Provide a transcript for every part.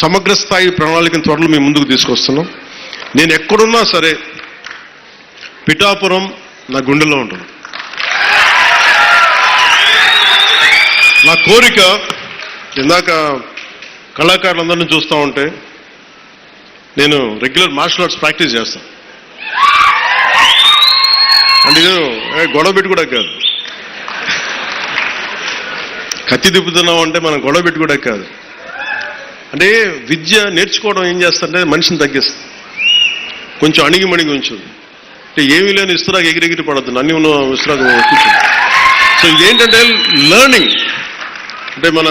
సమగ్ర స్థాయి ప్రణాళికను త్వరలో మేము ముందుకు తీసుకొస్తున్నాం. నేను ఎక్కడున్నా సరే పిఠాపురం నా గుండెలో ఉంటుంది. నా కోరిక ఇందాక కళాకారులందరినీ చూస్తూ ఉంటే నేను రెగ్యులర్ మార్షల్ ఆర్ట్స్ ప్రాక్టీస్ చేస్తాను అంటే నేను గొడవ పెట్టి కూడా కాదు. కత్తి తిప్పుతున్నాం అంటే మనం గొడవ పెట్టి కూడా కాదు. అంటే విద్య నేర్చుకోవడం ఏం చేస్తుంటే మనిషిని తగ్గిస్తుంది. కొంచెం అణిగి మణిగి ఉంచుంది అంటే ఏమీ లేని ఇస్తురాకు ఎగిరెగిరి పడద్దు. అన్ని ఉన్న ఇస్తురాకు కూర్చుంది సో ఇదేంటంటే లెర్నింగ్ అంటే మన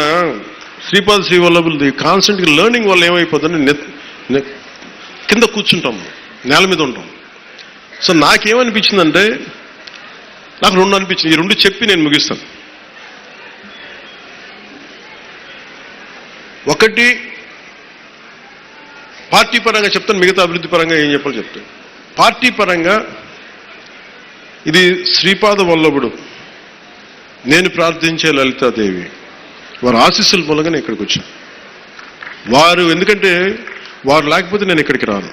శ్రీపాద శ్రీవల్లభులది కాన్స్టెంట్గా లెర్నింగ్ వల్ల ఏమైపోతుందంటే కింద కూర్చుంటాం. నేల మీద ఉంటాం. సో నాకేమనిపించిందంటే నాకు రెండు అనిపించింది. ఈ రెండు చెప్పి నేను ముగిస్తాను. ఒకటి పార్టీ పరంగా చెప్తాను మిగతా అభివృద్ధి పరంగా ఏం చెప్పాలో చెప్తాను. పార్టీ పరంగా ఇది శ్రీపాద వల్లభుడు. నేను ప్రార్థించే లలితాదేవి. వారి ఆశీస్సుల మూలంగా నేను ఇక్కడికి వచ్చాను. వారు ఎందుకంటే వారు లేకపోతే నేను ఇక్కడికి రాను.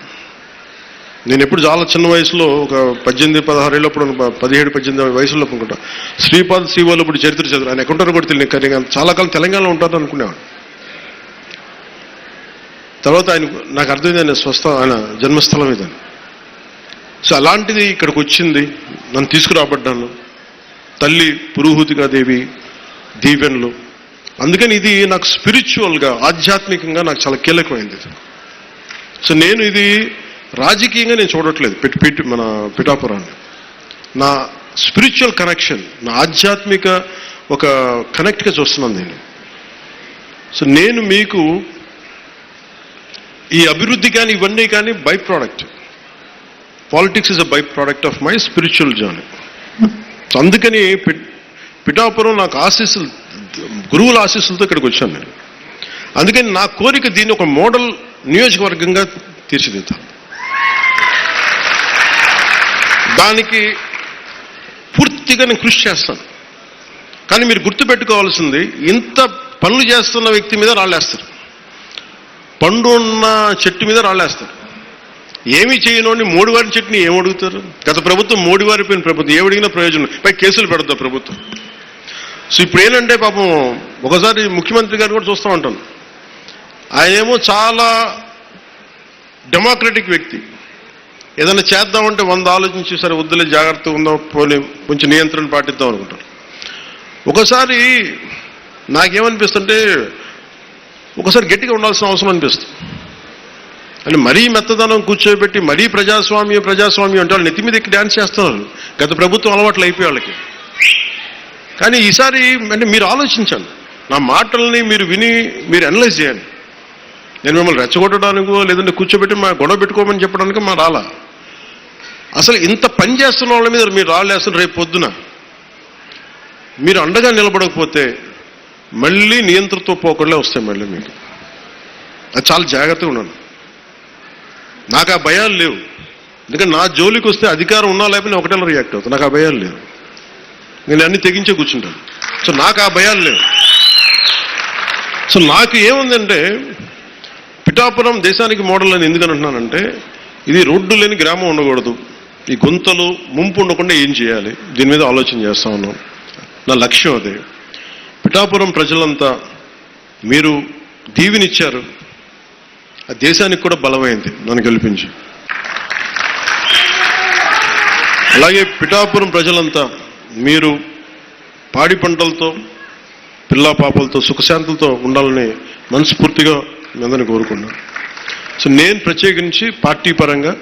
నేను ఎప్పుడు చాలా చిన్న వయసులో ఒక పద్దెనిమిది పదహారు ఏళ్ళప్పుడు పదిహేడు పద్దెనిమిది వయసులో అనుకుంటా. శ్రీపాద ఇప్పుడు చరిత్ర చదువు. ఆయన ఎక్కడుంటారో కూడా తెలియదు. కానీ చాలా కాలం తెలంగాణలో ఉంటారని అనుకునేవాడు తర్వాత ఆయన నాకు అర్థమైంది ఆయన స్వస్థ ఆయన జన్మస్థలం ఇదని సో అలాంటిది ఇక్కడికి వచ్చింది. నన్ను తీసుకురాబడ్డాను. తల్లి పురోహూతిగా దేవి దీవెన్లు. అందుకని ఇది నాకు స్పిరిచువల్గా ఆధ్యాత్మికంగా నాకు చాలా కీలకమైంది సో నేను ఇది రాజకీయంగా నేను చూడట్లేదు పిట్ పిట్ మన పిఠాపురాన్ని. నా స్పిరిచువల్ కనెక్షన్ నా ఆధ్యాత్మిక ఒక కనెక్ట్గా చూస్తున్నాను నేను. సో నేను మీకు ఈ అభివృద్ధి కానీ ఇవన్నీ కానీ by product politics is a by product of my spiritual journey అందుకని పిఠాపురం నాకు ఆశీస్సులు గురువుల ఆశీస్సులతో ఇక్కడికి వచ్చాను నేను. అందుకని నా కోరిక దీన్ని ఒక మోడల్ నియోజకవర్గంగా తీర్చిదిద్దాను దానికి పూర్తిగా నేను కృషి చేస్తాను. కానీ మీరు గుర్తుపెట్టుకోవాల్సింది ఇంత పనులు చేస్తున్న వ్యక్తి మీద రాళ్ళేస్తారు. పండు ఉన్న చెట్టు మీద రాళ్ళేస్తారు. ఏమీ చేయనోడిని మోడివారి చెట్టుని ఏమడుగుతారు గత ప్రభుత్వం మోడివారిపోయిన ప్రభుత్వం ఏమడిగినా ప్రయోజనం పై కేసులు పెడతా ప్రభుత్వం. సో ఇప్పుడు ఏంటంటే పాపం ఒకసారి ముఖ్యమంత్రి గారు కూడా చూస్తూ ఉంటాను. ఆయన ఏమో చాలా డెమోక్రటిక్ వ్యక్తి. ఏదైనా చేద్దామంటే వంద ఆలోచించి సరే వద్దులే జాగ్రత్తగా ఉందాం పోనీ కొంచెం నియంత్రణ పాటిద్దాం అనుకుంటారు. ఒకసారి నాకేమనిపిస్తుంటే ఒకసారి గట్టిగా ఉండాల్సిన అవసరం అనిపిస్తుంది. అంటే మరీ మెత్తదనం కూర్చోబెట్టి మరీ ప్రజాస్వామ్యం ప్రజాస్వామ్యం అంటే వాళ్ళు నెత్తి మీద ఎక్కి డ్యాన్స్ చేస్తున్నారు. గత ప్రభుత్వం అలవాట్లు అయిపోయి వాళ్ళకి. కానీ ఈసారి అంటే మీరు ఆలోచించండి. నా మాటల్ని మీరు విని మీరు అనలైజ్ చేయండి. నేను మిమ్మల్ని రెచ్చగొట్టడానికో లేదంటే కూర్చోబెట్టి మా గొడవ పెట్టుకోమని చెప్పడానికి మా రాలా. అసలు ఇంత పని చేస్తున్న వాళ్ళ మీద మీరు రాలేస్తారు రేపు పొద్దున. మీరు అండగా నిలబడకపోతే మళ్ళీ నియంత్రణతో పోకుండా వస్తాయి మళ్ళీ మీకు. అది చాలా జాగ్రత్తగా ఉన్నాను నాకు ఆ భయాలు లేవు. ఎందుకంటే నా జోలికి వస్తే అధికారం ఉన్నా లేకపోతే ఒకటేలా రియాక్ట్ అవుతాను నాకు ఆ భయాలు లేవు. నేను అన్ని తెగించే కూర్చుంటాను. సో నాకు ఆ భయాలు లేవు. సో నాకు ఏముందంటే పిఠాపురం దేశానికి మోడల్ అని ఎందుకు అంటున్నానంటే ఇది రోడ్డు లేని గ్రామం ఉండకూడదు. ఈ గుంతలు ముంపు ఉండకుండా ఏం చేయాలి? దీని మీద ఆలోచన చేస్తా ఉన్నాం. నా లక్ష్యం అదే. పిఠాపురం ప్రజలంతా మీరు దీవినిచ్చారు. ఆ దేశానికి కూడా బలమైంది నన్ను గెలిపించి. అలాగే పిఠాపురం ప్రజలంతా మీరు పాడి పంటలతో పిల్లా పాపలతో సుఖశాంతులతో ఉండాలని మనస్ఫూర్తిగా మీ అందరిని కోరుకున్నాను సో నేను ప్రత్యేకించి పార్టీ పరంగా